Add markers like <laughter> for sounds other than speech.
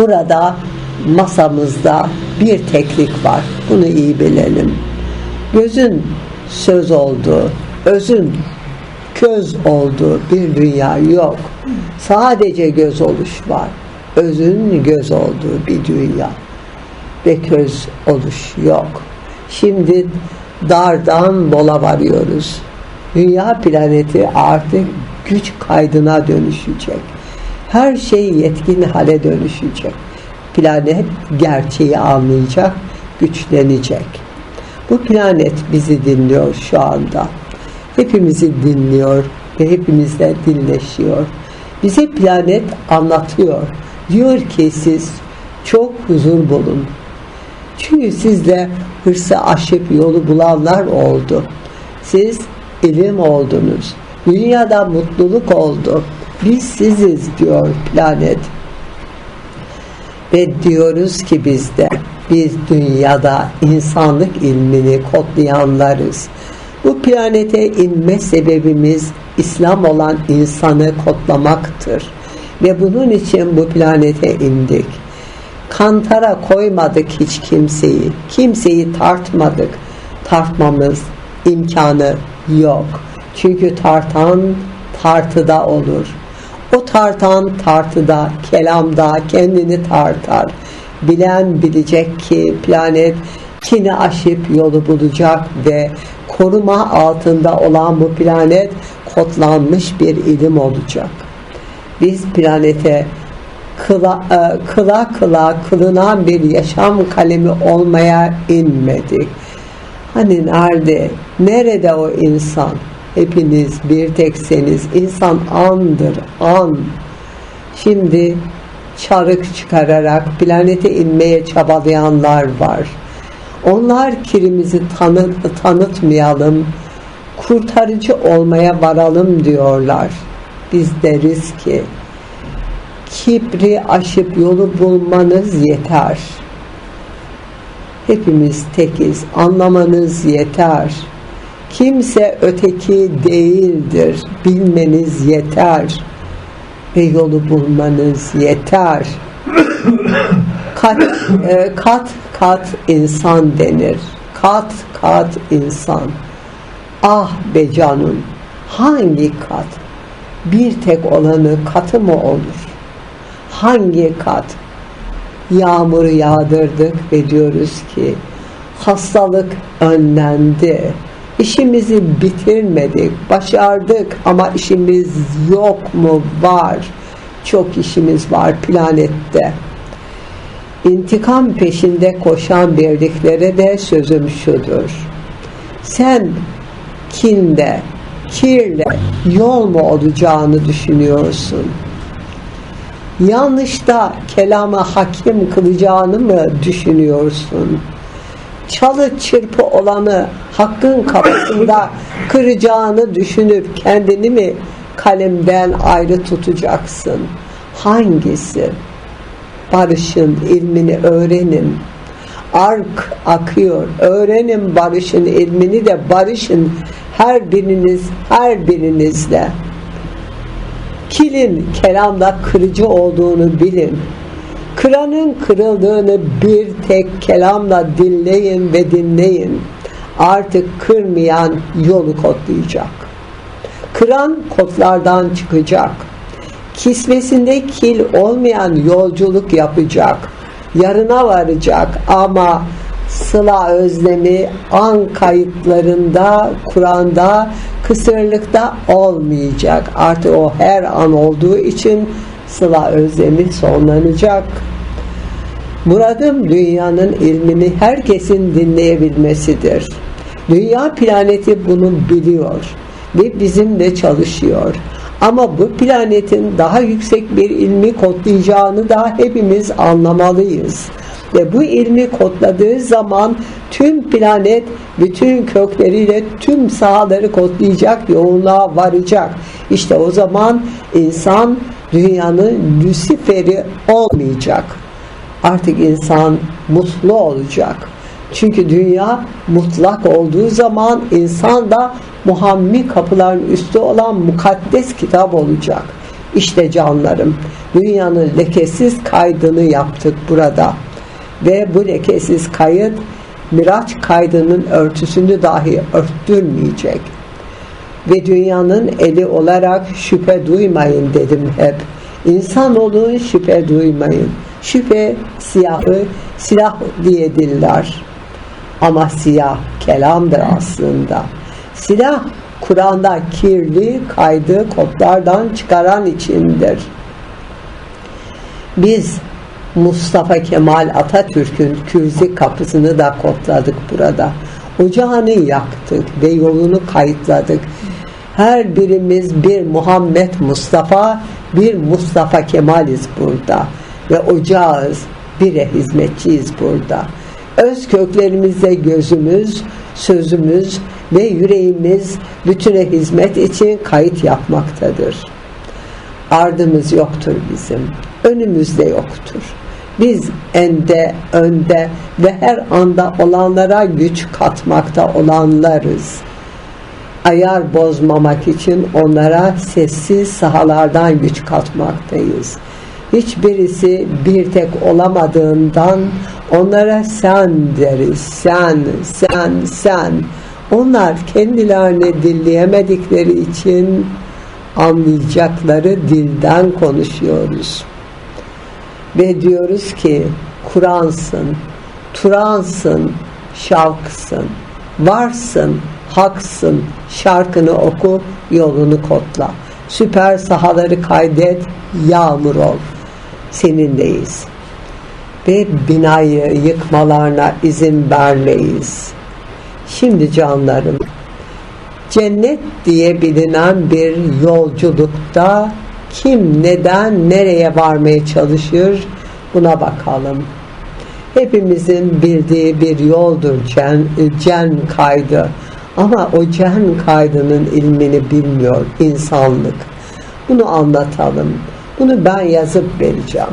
Burada masamızda bir teklik var. Bunu iyi bilelim. Gözün söz olduğu, özün köz olduğu bir dünya yok. Sadece göz oluş var. Özün göz olduğu bir dünya ve köz oluş yok. Şimdi dardan bola varıyoruz. Dünya planeti artık güç kaydına dönüşecek. Her şey yetkin hale dönüşecek. Planet gerçeği anlayacak, güçlenecek. Bu planet bizi dinliyor şu anda. Hepimizi dinliyor ve hepimizle dinleşiyor. Bize planet anlatıyor. Diyor ki siz çok huzur bulun. Çünkü sizde hırsı aşıp yolu bulanlar oldu. Siz ilim oldunuz. Dünyada mutluluk oldu. Biz siziz diyor planet. Ve diyoruz ki biz de biz dünyada insanlık ilmini kodlayanlarız. Bu planete inme sebebimiz İslam olan insanı kodlamaktır. Ve bunun için bu planete indik. Kantara koymadık hiç kimseyi. Kimseyi tartmadık. Tartmamız imkanı yok. Çünkü tartan tartıda olur. O tartan tartıda, kelamda kendini tartar. Bilen bilecek ki planet kini aşıp yolu bulacak ve koruma altında olan bu planet kodlanmış bir ilim olacak. Biz planete kıla, e, kıla kıla kılınan bir yaşam kalemi olmaya inmedik. Hani nerede, nerede o insan? Hepiniz bir tekseniz, insan andır, an. Şimdi çarık çıkararak planete inmeye çabalayanlar var. Onlar kirimizi tanıt, tanıtmayalım, kurtarıcı olmaya varalım diyorlar. Biz deriz ki, kibri aşıp yolu bulmanız yeter. Hepimiz tekiz, anlamanız yeter. Kimse öteki değildir, bilmeniz yeter. Ve yolu bulmanız yeter. Kat, e, kat kat insan denir. Kat kat insan. Ah be canım, hangi kat? Bir tek olanı katı mı olur? hangi kat yağmuru yağdırdık ve diyoruz ki hastalık önlendi. İşimizi bitirmedik, başardık ama işimiz yok mu? Var. Çok işimiz var planette. İntikam peşinde koşan birliklere de sözüm şudur. Sen kinde, kirle yol mu olacağını düşünüyorsun? yanlışta kelama hakim kılacağını mı düşünüyorsun? Çalı çırpı olanı hakkın kapısında <coughs> kıracağını düşünüp kendini mi kalemden ayrı tutacaksın? Hangisi? Barışın ilmini öğrenin. Ark akıyor. Öğrenin barışın ilmini de barışın her biriniz her birinizle. Kilin kelamda kırıcı olduğunu bilin. Kıranın kırıldığını bir tek kelamla dinleyin ve dinleyin. Artık kırmayan yolu kodlayacak. Kıran kotlardan çıkacak. Kisvesinde kil olmayan yolculuk yapacak. Yarına varacak ama sıla özlemi an kayıtlarında, Kur'an'da, kısırlıkta olmayacak. Artık o her an olduğu için sıla özlemi sonlanacak. Muradım dünyanın ilmini herkesin dinleyebilmesidir. Dünya planeti bunu biliyor ve bizimle çalışıyor. Ama bu planetin daha yüksek bir ilmi kodlayacağını da hepimiz anlamalıyız. Ve bu ilmi kodladığı zaman tüm planet bütün kökleriyle tüm sahaları kodlayacak, yoğunluğa varacak. İşte o zaman insan dünyanın Lucifer'i olmayacak. Artık insan mutlu olacak. Çünkü dünya mutlak olduğu zaman insan da Muhammi kapıların üstü olan mukaddes kitap olacak. İşte canlarım, dünyanın lekesiz kaydını yaptık burada. Ve bu lekesiz kayıt, Miraç kaydının örtüsünü dahi örttürmeyecek. Ve dünyanın eli olarak şüphe duymayın dedim hep. İnsan olun şüphe duymayın. Şüphe siyahı silah diye diller. Ama siyah kelamdır aslında. Silah Kur'an'da kirli kaydı kodlardan çıkaran içindir. Biz Mustafa Kemal Atatürk'ün kürzi kapısını da kodladık burada. Ocağını yaktık ve yolunu kayıtladık. Her birimiz bir Muhammed Mustafa, bir Mustafa Kemal'iz burada. Ve ocağız, bire hizmetçiyiz burada. Öz köklerimizde gözümüz, sözümüz ve yüreğimiz bütüne hizmet için kayıt yapmaktadır. Ardımız yoktur bizim, önümüzde yoktur. Biz ende, önde ve her anda olanlara güç katmakta olanlarız. Ayar bozmamak için onlara sessiz sahalardan güç katmaktayız. Hiçbirisi bir tek olamadığından onlara sen deriz. Sen, sen, sen. Onlar kendilerini dilleyemedikleri için anlayacakları dilden konuşuyoruz. Ve diyoruz ki Kur'ansın, Turansın, şavksın, varsın, haksın, şarkını oku, yolunu kotla. Süper sahaları kaydet, yağmur ol. Seninleyiz. Ve binayı yıkmalarına izin vermeyiz. Şimdi canlarım, cennet diye bilinen bir yolculukta kim neden nereye varmaya çalışır buna bakalım. Hepimizin bildiği bir yoldur cen, cen kaydı. Ama o cen kaydının ilmini bilmiyor insanlık. Bunu anlatalım. Bunu ben yazıp vereceğim.